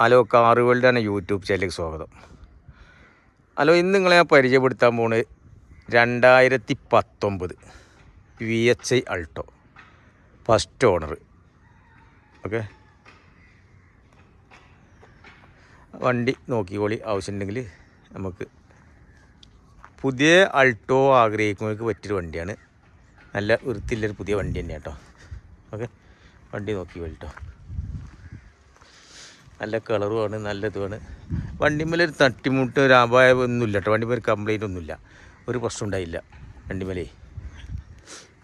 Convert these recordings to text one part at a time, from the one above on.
Hello കാറുകളുടെ YouTube ചാനലിലേക്ക് സ്വാഗതം. ഹലോ ഇന്ന് നിങ്ങളെ ഞാൻ പരിചയപ്പെടുത്താൻ പോണ് രണ്ടായിരത്തി പത്തൊമ്പത് V H I Alto first owner. Okay? വണ്ടി നോക്കിക്കോളി ആവശ്യമുണ്ടെങ്കിൽ നമുക്ക് പുതിയ അൾട്ടോ ആഗ്രഹിക്കുന്നവർക്ക് പറ്റിയൊരു വണ്ടിയാണ്. നല്ല വൃത്തിയുള്ളൊരു പുതിയ വണ്ടി തന്നെയാണ് കേട്ടോ. ഓക്കെ? വണ്ടി നോക്കി കേട്ടോ. നല്ല കളറുമാണ് നല്ല ഇതുമാണ് വണ്ടിമേലൊരു തട്ടിമുട്ട് ഒരു അപായം ഒന്നുമില്ല കേട്ടോ വണ്ടിമേൽ കംപ്ലൈന്റ് ഒന്നുമില്ല. ഒരു പ്രശ്നം ഉണ്ടായില്ല വണ്ടിമേലേ.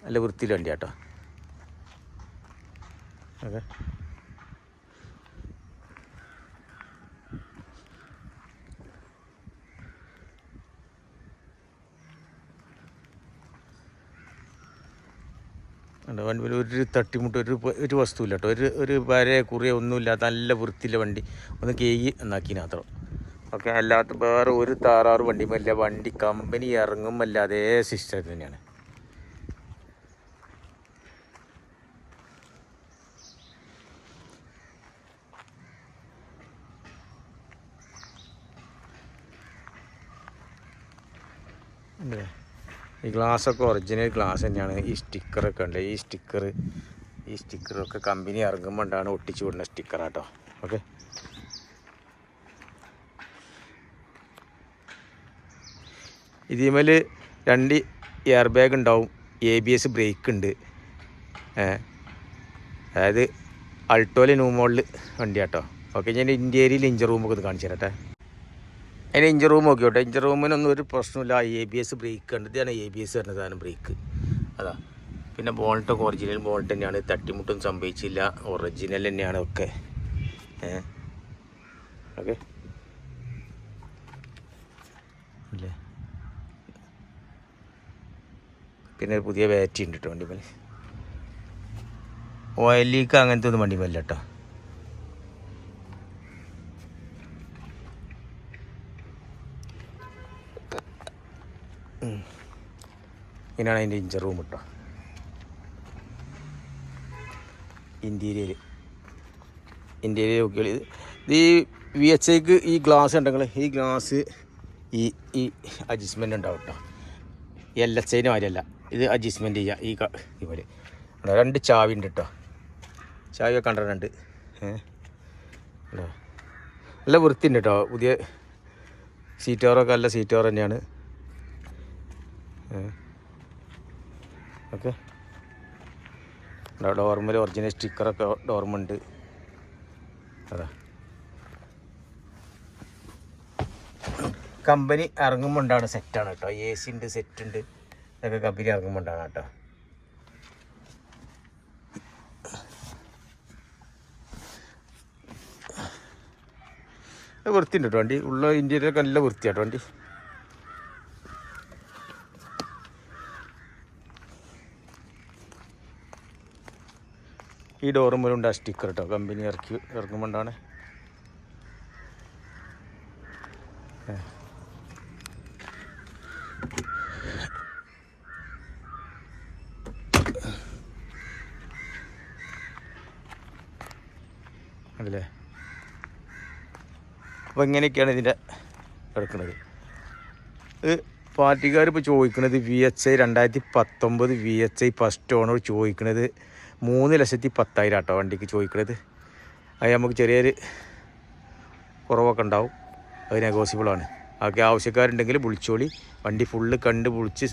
നല്ല വൃത്തിയിൽ വണ്ടി കേട്ടോ ഓക്കെ. വണ്ടി ഒരു തട്ടിമുട്ട് ഒരു ഒരു വസ്തുവില്ല കേട്ടോ. ഒരു ഒരു വര കുറിയ ഒന്നുമില്ലാത്ത നല്ല വൃത്തിയിലെ വണ്ടി ഒന്ന് കേയി എന്നാക്കി മാത്രം. ഓക്കെ അല്ലാത്ത വേറെ ഒരു താറാറ് വണ്ടിയുമല്ല. വണ്ടി കമ്പനി ഇറങ്ങുമല്ല. അതേ സിസ്റ്റം തന്നെയാണ്. അല്ലേ ഈ ഗ്ലാസ്സൊക്കെ ഒറിജിനൽ ഗ്ലാസ് തന്നെയാണ്. ഈ സ്റ്റിക്കറൊക്കെ ഉണ്ട്. ഈ സ്റ്റിക്കർ ഈ സ്റ്റിക്കറൊക്കെ കമ്പനി ഇറങ്ങുമ്പോണ്ടാണ് ഒട്ടിച്ചു വിടുന്ന സ്റ്റിക്കറാട്ടോ ഓക്കെ ഇതിമേൽ രണ്ട് എയർ ബാഗ് ഉണ്ടാവും. എ ബി എസ് ബ്രേക്ക് ഉണ്ട്. അതായത് അൾട്ടോയിലെ ന്യൂ മോഡൽ വണ്ടിയാട്ടോ. ഓക്കെ ഞാൻ ഇന്റീരിയൽ ഇഞ്ചർ റൂമൊക്കെ ഒന്ന് കാണിച്ചു തരട്ടെ അതിന് ഇഞ്ചർ റൂം നോക്കി കേട്ടോ ഇഞ്ചർ റൂമിനൊന്നും ഒരു പ്രശ്നമില്ല. എ ബി എസ് ബ്രേക്ക് ഉണ്ട്. ഇതാണ് എ ബി എസ് വരുന്ന സാധനം ബ്രേക്ക് അതാ. പിന്നെ ബോൾട്ടൊക്കെ ഒറിജിനൽ ബോൾട്ട് തന്നെയാണ്. തട്ടിമുട്ടും സംഭവിച്ചില്ല. ഒറിജിനൽ തന്നെയാണ് ഒക്കെ. ഓക്കെ. അല്ലേ? പിന്നെ പുതിയ ബാറ്ററി ഉണ്ട് കേട്ടോ വണ്ടിമേൽ ഓയിൽ ലീക്ക് അങ്ങനത്തെ ഒന്നും വണ്ടിമല്ല കേട്ടോ. ഇങ്ങനെയാണ് അതിന്റെ ഇഞ്ചർ റൂം കേട്ടോ ഇന്റീരിയർ ഇന്റീരിയർ നോക്കിയാൽ ഇത് ഇത് ഈ വി എച്ച് ഐക്ക് ഈ ഗ്ലാസ് ഉണ്ടെങ്കിൽ ഈ ഗ്ലാസ് ഈ ഈ അഡ്ജസ്റ്റ്മെന്റ് ഉണ്ടാവും കേട്ടോ എൽ എച്ച് ഐന് മാതിരിയല്ല. ഇത് അഡ്ജസ്റ്റ്മെന്റ് ചെയ്യുക ഈ ഇതുപോലെ. രണ്ട് ചാവി ഉണ്ട് കേട്ടോ ചാവി ഒക്കെ കണ്ടിട്ടുണ്ട്? നല്ല വൃത്തിയുണ്ട് കേട്ടോ പുതിയ സീറ്റ് കവറൊക്കെ നല്ല സീറ്റോർ തന്നെയാണ്. ഓക്കെ. ഡോർമിൽ ഒറിജിനൽ സ്റ്റിക്കറൊക്കെ ഡോർമുണ്ട് അതാ. കമ്പനി ഇറങ്ങുമ്പോണ്ടാണ് സെറ്റാണ് കേട്ടോ. എ സി ഉണ്ട് സെറ്റ് ഉണ്ട് ഇതൊക്കെ കമ്പനി ഇറങ്ങുമ്പോണ്ടാണ് കേട്ടോ. വൃത്തിയുണ്ട് കേട്ടോ വണ്ടി. ഉള്ള ഇന്ത്യയിലൊക്കെ നല്ല വൃത്തിയാട്ടോ വണ്ടി. ഈ ഡോറും മൂലം ഉണ്ട് ആ സ്റ്റിക്കർ കേട്ടോ കമ്പനി ഇറക്കി ഇറക്കുമ്പോണ്ടാണ് അതല്ലേ അപ്പോൾ ഇങ്ങനെയൊക്കെയാണ് ഇതിന്റെ കിടക്കുന്നത് പാർട്ടിക്കാർ ഇപ്പോൾ ചോദിക്കുന്നത് വി എച്ച് ഐ രണ്ടായിരത്തി പത്തൊമ്പത് V H I first owner ചോദിക്കുന്നത് മൂന്ന് ലക്ഷത്തി പത്തായിരം ആട്ടോ വണ്ടിക്ക് ചോദിക്കണത്. അത് നമുക്ക് ചെറിയൊരു കുറവൊക്കെ ഉണ്ടാവും. അത് നെഗോസിബിളാണ് അതൊക്കെ ആവശ്യക്കാരുണ്ടെങ്കിൽ വിളിച്ചോളി. വണ്ടി ഫുള്ള് കണ്ട് വിളിച്ച്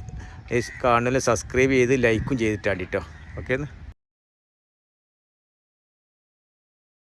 കാണലും സബ്സ്ക്രൈബ് ചെയ്ത് ലൈക്കും ചെയ്തിട്ടാണ് കേട്ടോ ഓക്കെ